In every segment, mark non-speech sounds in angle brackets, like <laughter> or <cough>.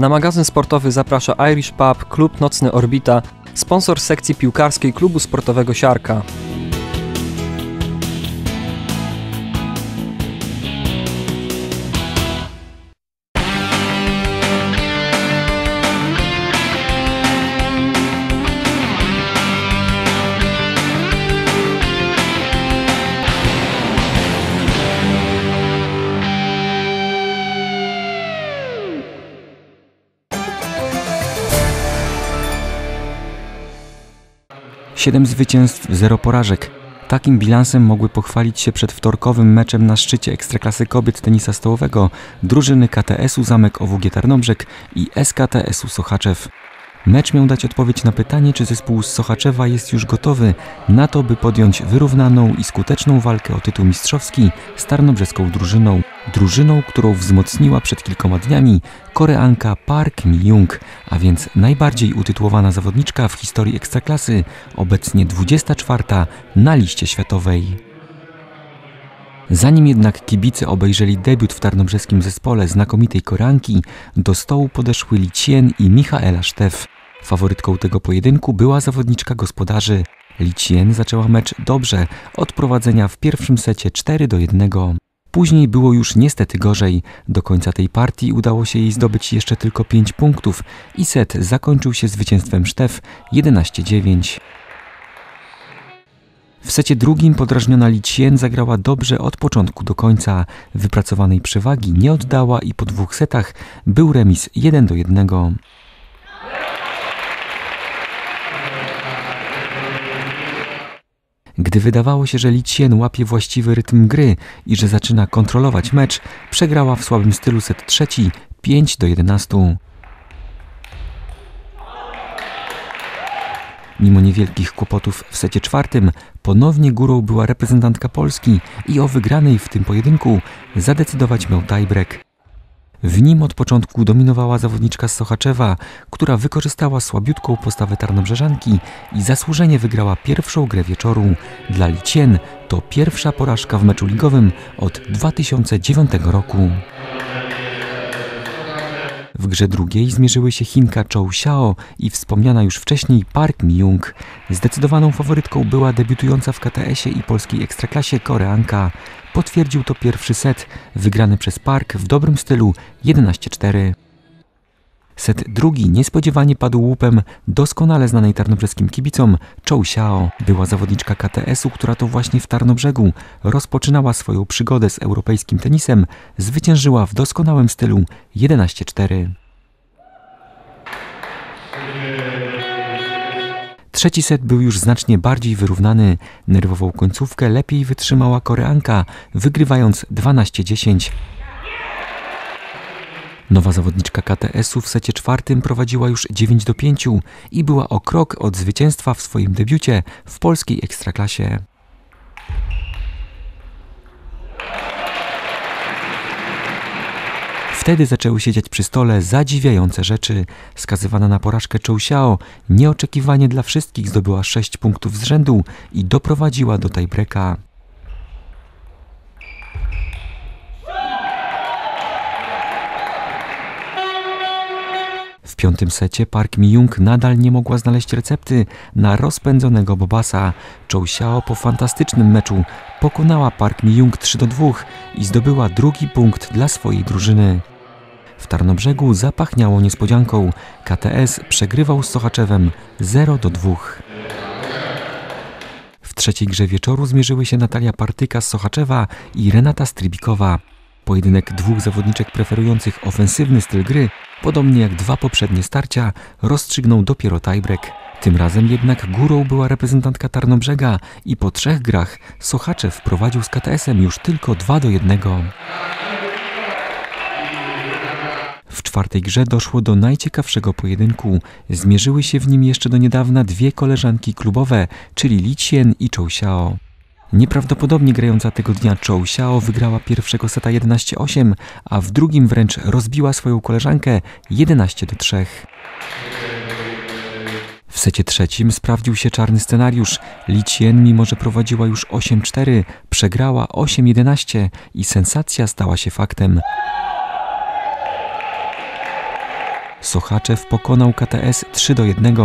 Na magazyn sportowy zaprasza Irish Pub, klub nocny Orbita, sponsor sekcji piłkarskiej klubu sportowego Siarka. Siedem zwycięstw, zero porażek. Takim bilansem mogły pochwalić się przed wtorkowym meczem na szczycie Ekstraklasy Kobiet Tenisa Stołowego drużyny KTS-u Zamek OWG Tarnobrzeg i SKTS-u Sochaczew. Mecz miał dać odpowiedź na pytanie, czy zespół z Sochaczewa jest już gotowy na to, by podjąć wyrównaną i skuteczną walkę o tytuł mistrzowski z tarnobrzeską drużyną. Drużyną, którą wzmocniła przed kilkoma dniami Koreanka Park Mi-jung, a więc najbardziej utytułowana zawodniczka w historii Ekstraklasy, obecnie 24 na liście światowej. Zanim jednak kibice obejrzeli debiut w tarnobrzeskim zespole znakomitej Koreanki, do stołu podeszły Li Cien i Michaela Sztef. Faworytką tego pojedynku była zawodniczka gospodarzy. Li Cien zaczęła mecz dobrze, od prowadzenia w pierwszym secie 4 do 1. Później było już niestety gorzej. Do końca tej partii udało się jej zdobyć jeszcze tylko 5 punktów i set zakończył się zwycięstwem Sztef 11-9. W secie drugim podrażniona Licien zagrała dobrze od początku do końca. Wypracowanej przewagi nie oddała i po dwóch setach był remis 1 do 1. Gdy wydawało się, że Licien łapie właściwy rytm gry i że zaczyna kontrolować mecz, przegrała w słabym stylu set trzeci 5 do 11. Mimo niewielkich kłopotów w secie czwartym, ponownie górą była reprezentantka Polski i o wygranej w tym pojedynku zadecydować miał tiebreak. W nim od początku dominowała zawodniczka z Sochaczewa, która wykorzystała słabiutką postawę Tarnobrzeżanki i zasłużenie wygrała pierwszą grę wieczoru. Dla Licien to pierwsza porażka w meczu ligowym od 2009 roku. W grze drugiej zmierzyły się Chinka Chou Xiao i wspomniana już wcześniej Park Mi-jung. Zdecydowaną faworytką była debiutująca w KTS-ie i polskiej ekstraklasie Koreanka. Potwierdził to pierwszy set, wygrany przez Park w dobrym stylu 11-4. Set drugi niespodziewanie padł łupem doskonale znanej tarnobrzeskim kibicom Chou Xiao. Była zawodniczka KTS-u, która to właśnie w Tarnobrzegu rozpoczynała swoją przygodę z europejskim tenisem, zwyciężyła w doskonałym stylu 11-4. Trzeci set był już znacznie bardziej wyrównany. Nerwową końcówkę lepiej wytrzymała Koreanka, wygrywając 12-10. Nowa zawodniczka KTS-u w secie czwartym prowadziła już 9 do 5 i była o krok od zwycięstwa w swoim debiucie w polskiej ekstraklasie. Wtedy zaczęły się dziać przy stole zadziwiające rzeczy. Skazywana na porażkę Chou nieoczekiwanie dla wszystkich zdobyła 6 punktów z rzędu i doprowadziła do tiebreaka. Piątym secie Park Mi-jung nadal nie mogła znaleźć recepty na rozpędzonego Bobasa. Xiao po fantastycznym meczu pokonała Park Mi-jung 3 do 2 i zdobyła drugi punkt dla swojej drużyny. W Tarnobrzegu zapachniało niespodzianką. KTS przegrywał z Sochaczewem 0 do 2. W trzeciej grze wieczoru zmierzyły się Natalia Partyka z Sochaczewa i Renata Strybikowa. Pojedynek dwóch zawodniczek preferujących ofensywny styl gry, podobnie jak dwa poprzednie starcia, rozstrzygnął dopiero tiebreak. Tym razem jednak górą była reprezentantka Tarnobrzega i po trzech grach Sochaczew prowadził z KTS-em już tylko 2 do 1. W czwartej grze doszło do najciekawszego pojedynku. Zmierzyły się w nim jeszcze do niedawna dwie koleżanki klubowe, czyli Li Qian i Chou Xiao. Nieprawdopodobnie grająca tego dnia Chou Xiao wygrała pierwszego seta 11-8, a w drugim wręcz rozbiła swoją koleżankę 11 do 3. W secie trzecim sprawdził się czarny scenariusz. Li Qian, mimo że prowadziła już 8-4, przegrała 8-11 i sensacja stała się faktem. Sochaczew pokonał KTS 3 do 1.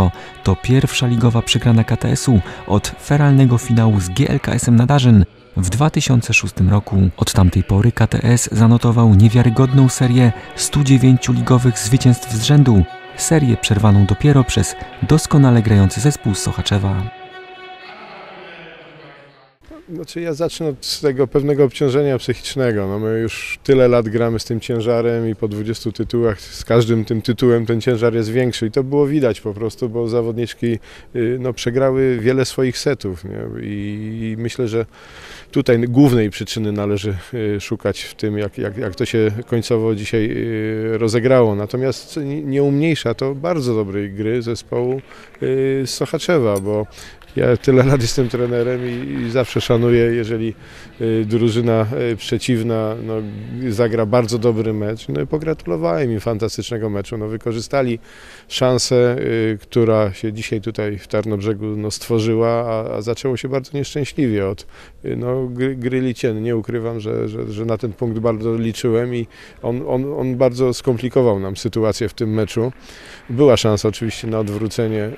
To pierwsza ligowa przegrana KTS-u od feralnego finału z GLKS-em Nadarzyn w 2006 roku. Od tamtej pory KTS zanotował niewiarygodną serię 109 ligowych zwycięstw z rzędu, serię przerwaną dopiero przez doskonale grający zespół Sochaczewa. Znaczy ja zacznę od tego pewnego obciążenia psychicznego. No my już tyle lat gramy z tym ciężarem i po 20 tytułach z każdym tym tytułem ten ciężar jest większy i to było widać po prostu, bo zawodniczki y, no, przegrały wiele swoich setów nie? I myślę, że tutaj głównej przyczyny należy y, szukać w tym, jak, jak, jak to się końcowo dzisiaj y, rozegrało. Natomiast nie umniejsza to bardzo dobrej gry zespołu z Sochaczewa, bo ja tyle lat jestem trenerem i, i zawsze szanuję, jeżeli y, drużyna y, przeciwna no, zagra bardzo dobry mecz. No i pogratulowałem im fantastycznego meczu. No, wykorzystali szansę, y, która się dzisiaj tutaj w Tarnobrzegu no, stworzyła, a, a zaczęło się bardzo nieszczęśliwie od no, gry, gry Licien. Nie ukrywam, że, że, że, na ten punkt bardzo liczyłem i on, on, on bardzo skomplikował nam sytuację w tym meczu. Była szansa oczywiście na odwrócenie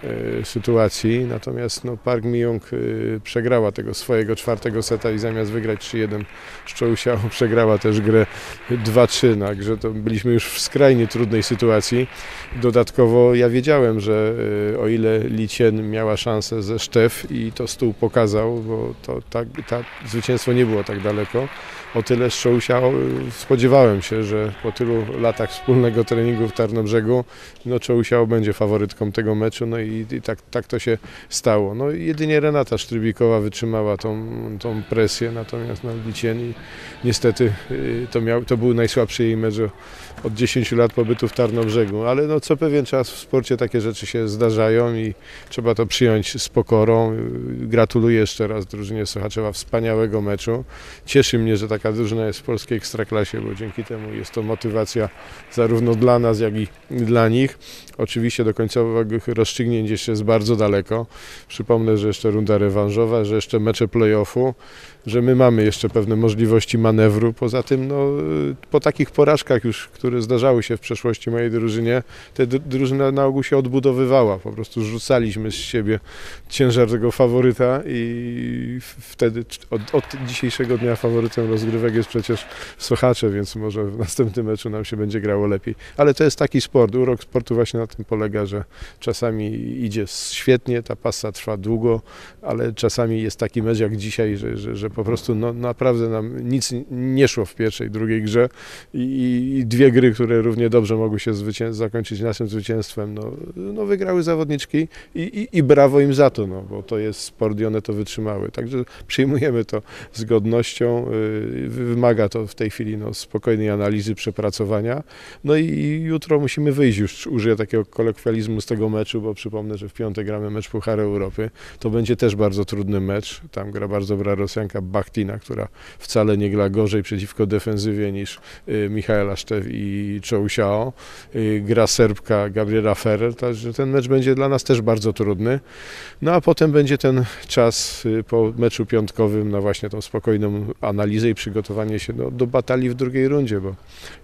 sytuacji, natomiast no, Park Mijong y, przegrała tego swojego czwartego seta i zamiast wygrać 3-1 Szczołsiał <laughs> przegrała też grę 2-3, także to byliśmy już w skrajnie trudnej sytuacji. Dodatkowo ja wiedziałem, że y, o ile Licien miała szansę ze Sztef i to stół pokazał, bo to tak, ta, zwycięstwo nie było tak daleko, o tyle Szczołsia spodziewałem się, że po tylu latach wspólnego treningu w Tarnobrzegu, no Czołsia będzie faworytką tego meczu, no i, i, tak, tak to się stało. No jedynie Renata Sztrybikowa wytrzymała tą, tą presję, natomiast no, Licieni niestety y, to, miał, to był najsłabszy jej mecz od 10 lat pobytu w Tarnobrzegu, ale no co pewien czas w sporcie takie rzeczy się zdarzają i trzeba to przyjąć z pokorą. Gratuluję jeszcze raz drużynie Sochaczewa wspaniałego meczu. Cieszy mnie, że taka drużyna jest w polskiej ekstraklasie, bo dzięki temu jest to motywacja zarówno dla nas, jak i dla nich. Oczywiście do końcowych rozstrzygnięć jeszcze jest bardzo daleko. Przypomnę, że jeszcze runda rewanżowa, że jeszcze mecze playoffu, że my mamy jeszcze pewne możliwości manewru. Poza tym, no, po takich porażkach już, które zdarzały się w przeszłości mojej drużynie, te drużyna na ogół się odbudowywała. Po prostu rzucaliśmy z siebie ciężar tego faworyta i wtedy od, od dzisiejszego dnia faworytem rozgrywek jest przecież Sochacze, więc może w następnym meczu nam się będzie grało lepiej. Ale to jest taki sport. Urok sportu właśnie na tym polega, że czasami idzie świetnie, ta pasa trwa długo, ale czasami jest taki mecz jak dzisiaj, że, że, że po prostu no, naprawdę nam nic nie szło w pierwszej, drugiej grze i, i dwie gry, które równie dobrze mogły się zakończyć naszym zwycięstwem, no, no wygrały zawodniczki i, i, i, brawo im za to, no, bo to jest sport i one to wytrzymały. Także przyjmujemy to z godnością, y, wymaga to w tej chwili no, spokojnej analizy, przepracowania. No i jutro musimy wyjść już, użyję takiego kolokwializmu z tego meczu, bo przypomnę, że w piątek gramy mecz Pucharu Europy. To będzie też bardzo trudny mecz. Tam gra bardzo dobra Rosjanka Bachtina, która wcale nie gra gorzej przeciwko defensywie niż y, Michaela Sztew i Chou Xiao. Y, gra Serbka Gabriela Ferrer, także ten mecz będzie dla nas też bardzo trudny. No a potem będzie ten czas y, po meczu piątkowym na właśnie tą spokojną analizę i przygotowanie się do, do batalii w drugiej rundzie, bo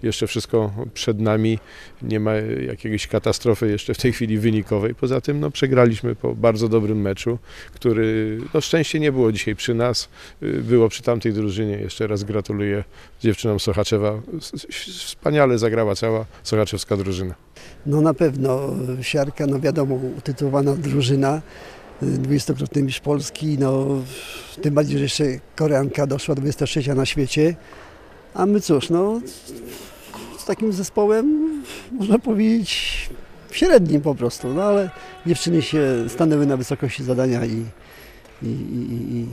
jeszcze wszystko przed nami, nie ma jakiejś katastrofy jeszcze w tej chwili wynikowej. Poza tym no, przegraliśmy po bardzo dobrym meczu, który no, szczęście nie było dzisiaj przy nas, było przy tamtej drużynie. Jeszcze raz gratuluję dziewczynom Sochaczewa. Wspaniale zagrała cała sochaczewska drużyna. No na pewno siarka, no wiadomo, utytułowana drużyna, dwudziestokrotny mistrz Polski, no tym bardziej, że jeszcze Koreanka doszła 23 na świecie, a my cóż, no z takim zespołem można powiedzieć średnim po prostu, no ale dziewczyny się stanęły na wysokości zadania i, i, i, i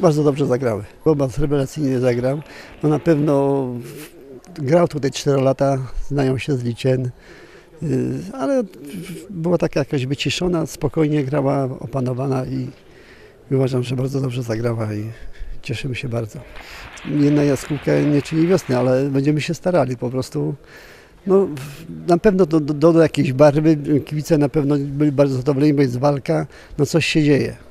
bardzo dobrze zagrały. Bobat rewelacyjnie zagrał. No na pewno grał tutaj 4 lata, znają się z Licien, y, ale była taka jakaś wyciszona, spokojnie grała, opanowana i uważam, że bardzo dobrze zagrała i cieszymy się bardzo. Jedna jaskółka nie czyni wiosny, ale będziemy się starali po prostu. No, na pewno do, do, do jakiejś barwy, kibice na pewno byli bardzo zadowoleni, bo jest walka, no coś się dzieje.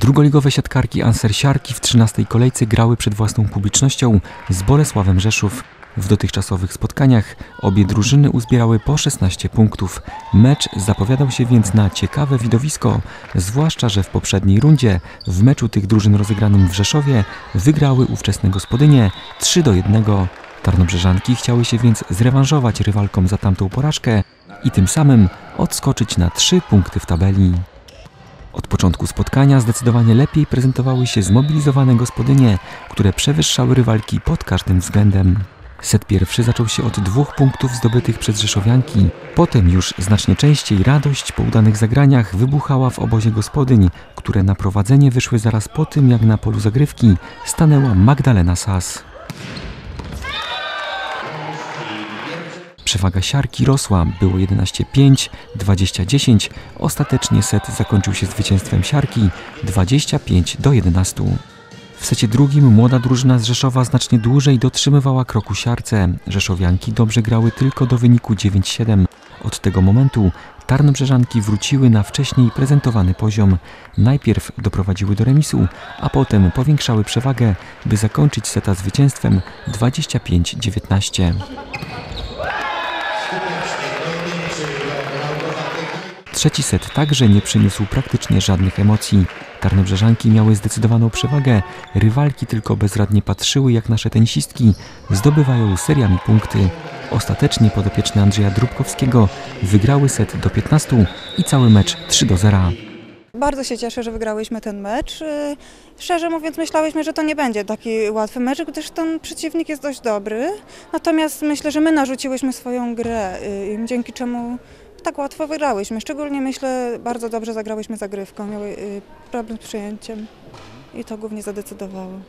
Drugoligowe siatkarki Ansersiarki w 13 kolejce grały przed własną publicznością z Bolesławem Rzeszów. W dotychczasowych spotkaniach obie drużyny uzbierały po 16 punktów. Mecz zapowiadał się więc na ciekawe widowisko, zwłaszcza, że w poprzedniej rundzie w meczu tych drużyn rozegranym w Rzeszowie wygrały ówczesne gospodynie 3 do 1. Tarnobrzeżanki chciały się więc zrewanżować rywalkom za tamtą porażkę i tym samym odskoczyć na 3 punkty w tabeli. Od początku spotkania zdecydowanie lepiej prezentowały się zmobilizowane gospodynie, które przewyższały rywalki pod każdym względem. Set pierwszy zaczął się od dwóch punktów zdobytych przez Rzeszowianki. Potem już znacznie częściej radość po udanych zagraniach wybuchała w obozie gospodyń, które na prowadzenie wyszły zaraz po tym, jak na polu zagrywki stanęła Magdalena Sas. Przewaga siarki rosła, było 11-5, 20-10. Ostatecznie set zakończył się zwycięstwem siarki 25 do 11. W secie drugim młoda drużyna z Rzeszowa znacznie dłużej dotrzymywała kroku siarce. Rzeszowianki dobrze grały tylko do wyniku 9-7. Od tego momentu Tarnobrzeżanki wróciły na wcześniej prezentowany poziom. Najpierw doprowadziły do remisu, a potem powiększały przewagę, by zakończyć seta zwycięstwem 25-19. Trzeci set także nie przyniósł praktycznie żadnych emocji. Tarnobrzeżanki miały zdecydowaną przewagę, rywalki tylko bezradnie patrzyły jak nasze tenisistki zdobywają seriami punkty. Ostatecznie podopieczne Andrzeja Drubkowskiego wygrały set do 15 i cały mecz 3 do 0. Bardzo się cieszę, że wygrałyśmy ten mecz. Y, Szczerze mówiąc, myślałyśmy, że to nie będzie taki łatwy mecz, gdyż ten przeciwnik jest dość dobry. Natomiast myślę, że my narzuciłyśmy swoją grę, y, dzięki czemu tak łatwo wygrałyśmy. Szczególnie myślę, bardzo dobrze zagrałyśmy zagrywką, miały y, problem z przyjęciem i to głównie zadecydowało.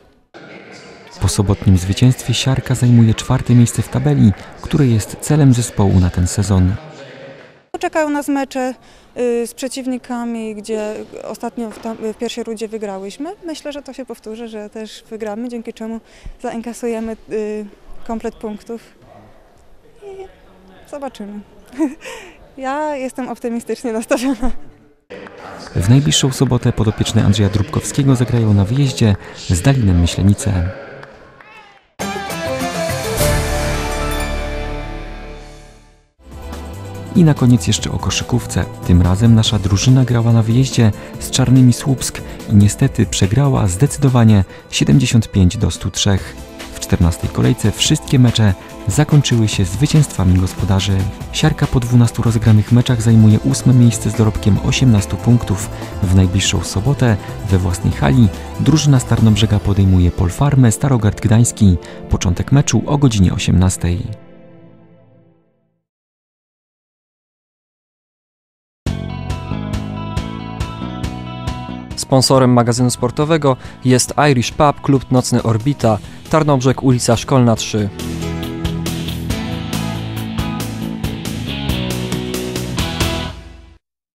Po sobotnim zwycięstwie Siarka zajmuje czwarte miejsce w tabeli, które jest celem zespołu na ten sezon. Czekają nas mecze y, z przeciwnikami, gdzie ostatnio w, tam, w pierwszej rundzie wygrałyśmy. Myślę, że to się powtórzy, że też wygramy, dzięki czemu zainkasujemy y, komplet punktów. I zobaczymy. <laughs> Ja jestem optymistycznie nastawiona. W najbliższą sobotę podopieczne Andrzeja Drubkowskiego zagrają na wyjeździe z Dalinem Myślenice. I na koniec jeszcze o koszykówce. Tym razem nasza drużyna grała na wyjeździe z Czarnymi Słupsk i niestety przegrała zdecydowanie 75 do 103. W 14 kolejce wszystkie mecze zakończyły się zwycięstwami gospodarzy. Siarka po 12 rozegranych meczach zajmuje ósme miejsce z dorobkiem 18 punktów. W najbliższą sobotę we własnej hali drużyna z Tarnobrzega podejmuje Polfarmę Starogard Gdański. Początek meczu o godzinie 18. Sponsorem magazynu sportowego jest Irish Pub, klub nocny Orbita, Tarnobrzeg, ulica Szkolna 3.